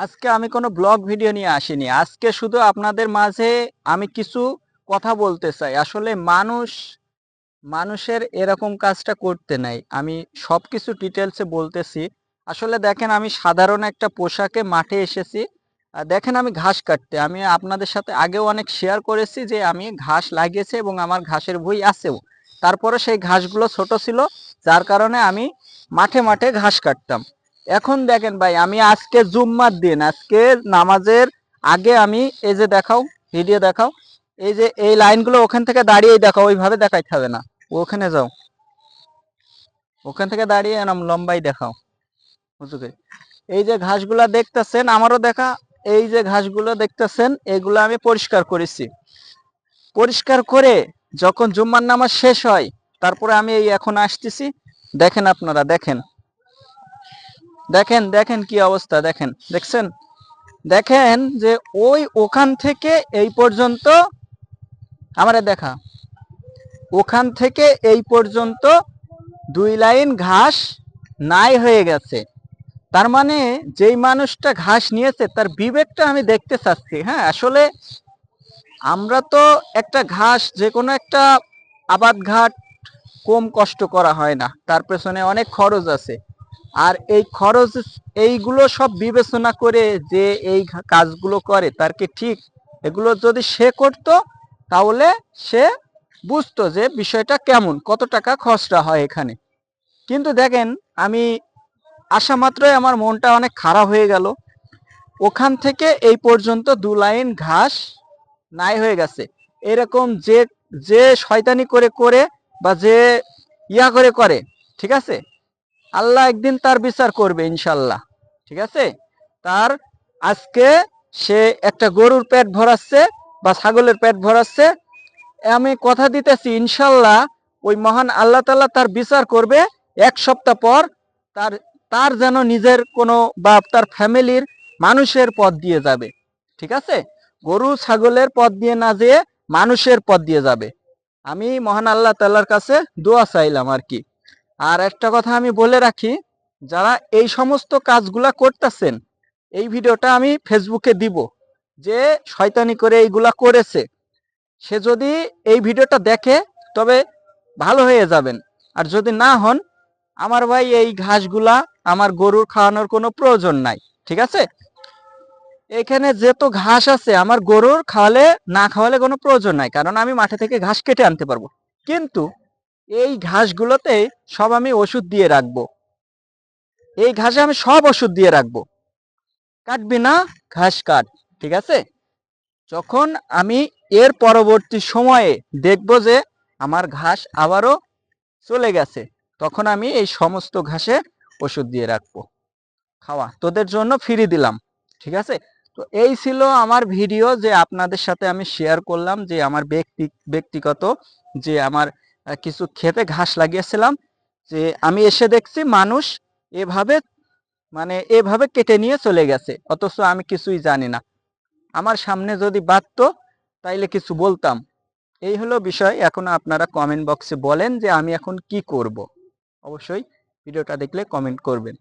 আজকে আমি কোনো ব্লগ ভিডিও নিয়ে আসিনি। আজকে শুধু আপনাদের মাঝে আমি কিছু কথা বলতে চাই। আসলে মানুষ, মানুষের এরকম কাজটা করতে নাই। আমি সব কিছু ডিটেলসে বলতেছি। আসলে দেখেন, আমি সাধারণ একটা পোশাকে মাঠে এসেছি। দেখেন, আমি ঘাস কাটতে। আমি আপনাদের সাথে আগেও অনেক শেয়ার করেছি যে আমি ঘাস লাগিয়েছি এবং আমার ঘাসের বই আছেও। তারপরে সেই ঘাসগুলো ছোট ছিল, যার কারণে আমি মাঠে মাঠে ঘাস কাটতাম। এখন দেখেন ভাই, আমি আজকে জুম্মার দিন, আজকে নামাজের আগে আমি এই যে দেখাও ভিডিও দেখাও, এই যে এই লাইনগুলো ওখান থেকে দাঁড়িয়ে দেখাও, ওইভাবে দেখাইতে হবে না। ওখানে যাও। ওখান থেকে দাঁড়িয়ে এরম লম্বাই দেখাও। হুজুকে এই যে ঘাসগুলা দেখতেছেন, আমারও দেখা, এই যে ঘাসগুলো দেখতেছেন, এগুলো আমি পরিষ্কার করেছি। পরিষ্কার করে যখন জুম্মার নামাজ শেষ হয়, তারপরে আমি এই এখন আসতেছি। দেখেন আপনারা, দেখেন। দেখেন দেখেন কি অবস্থা, দেখেন, দেখছেন? দেখেন যে ওই ওখান থেকে এই পর্যন্ত আমারে দেখা। ওখান থেকে এই পর্যন্ত দুই লাইন ঘাস নাই হয়ে গেছে। তার মানে যেই মানুষটা ঘাস নিয়েছে, তার বিবেকটা আমি দেখতে চাচ্ছি হ্যাঁ? আসলে আমরা তো একটা ঘাস যে কোনো একটা আবাদ ঘাট কম কষ্ট করা হয় না। তার পেছনে অনেক খরচ আছে। আর এই খরচ, এইগুলো সব বিবেচনা করে যে এই কাজগুলো করে, তার কি ঠিক? এগুলো যদি সে করত, তাহলে সে বুঝতো যে বিষয়টা কেমন, কত টাকা খরচটা হয় এখানে। কিন্তু দেখেন, আমি আসা মাত্রই আমার মনটা অনেক খারাপ হয়ে গেল। ওখান থেকে এই পর্যন্ত দু লাইন ঘাস নাই হয়ে গেছে। এরকম যে যে শয়তানি করে করে বা যে ইয়া করে করে, ঠিক আছে? আল্লাহ একদিন তার বিচার করবে, ইনশাল্লাহ। ঠিক আছে? তার আজকে সে একটা গরুর পেট ভরাচ্ছে বা ছাগলের পেট ভরাচ্ছে। আমি কথা দিতেছি, ইনশাল্লাহ ওই মহান আল্লাহ তাআলা তার বিচার করবে এক সপ্তাহ পর। তার তার যেন নিজের কোনো বা তার ফ্যামিলির মানুষের পথ দিয়ে যাবে। ঠিক আছে? গরু, ছাগলের পথ দিয়ে না যেয়ে মানুষের পথ দিয়ে যাবে। আমি মহান আল্লাহ তাআলার কাছে দোয়া চাইলাম আর কি। আর একটা কথা আমি বলে রাখি, যারা এই সমস্ত কাজগুলা করতেছেন, এই ভিডিওটা আমি ফেসবুকে দিব যে শয়তানি করে এইগুলা করেছে। সে যদি এই ভিডিওটা দেখে, তবে ভালো হয়ে যাবেন। আর যদি না হন, আমার ভাই এই ঘাসগুলা আমার গরুর খাওয়ানোর কোনো প্রয়োজন নাই, ঠিক আছে? এখানে যেহেতু ঘাস আছে, আমার গরুর খাওয়ালে, না খাওয়ালে কোনো প্রয়োজন নাই, কারণ আমি মাঠে থেকে ঘাস কেটে আনতে পারব। কিন্তু এই ঘাসগুলোতে সব আমি ওষুধ দিয়ে রাখব। এই ঘাসে আমি সব ওষুধ দিয়ে রাখব। কাটবি না, ঘাস কাট, ঠিক আছে? যখন আমি এর পরবর্তী সময়ে দেখব যে আমার ঘাস আবারও চলে গেছে, তখন আমি এই সমস্ত ঘাসে ওষুধ দিয়ে রাখব। খাওয়া, তোদের জন্য ফ্রি দিলাম, ঠিক আছে? তো এই ছিল আমার ভিডিও যে আপনাদের সাথে আমি শেয়ার করলাম যে আমার ব্যক্তি, ব্যক্তিগত যে আমার কিছু খেতে ঘাস লাগিয়েছিলাম যে আমি এসে দেখছি মানুষ এভাবে মানে এভাবে কেটে নিয়ে চলে গেছে, অথচ আমি কিছুই জানি না। আমার সামনে যদি বাঁধতো, তাইলে কিছু বলতাম। এই হলো বিষয়। এখন আপনারা কমেন্ট বক্সে বলেন যে আমি এখন কি করব। অবশ্যই ভিডিওটা দেখলে কমেন্ট করবেন।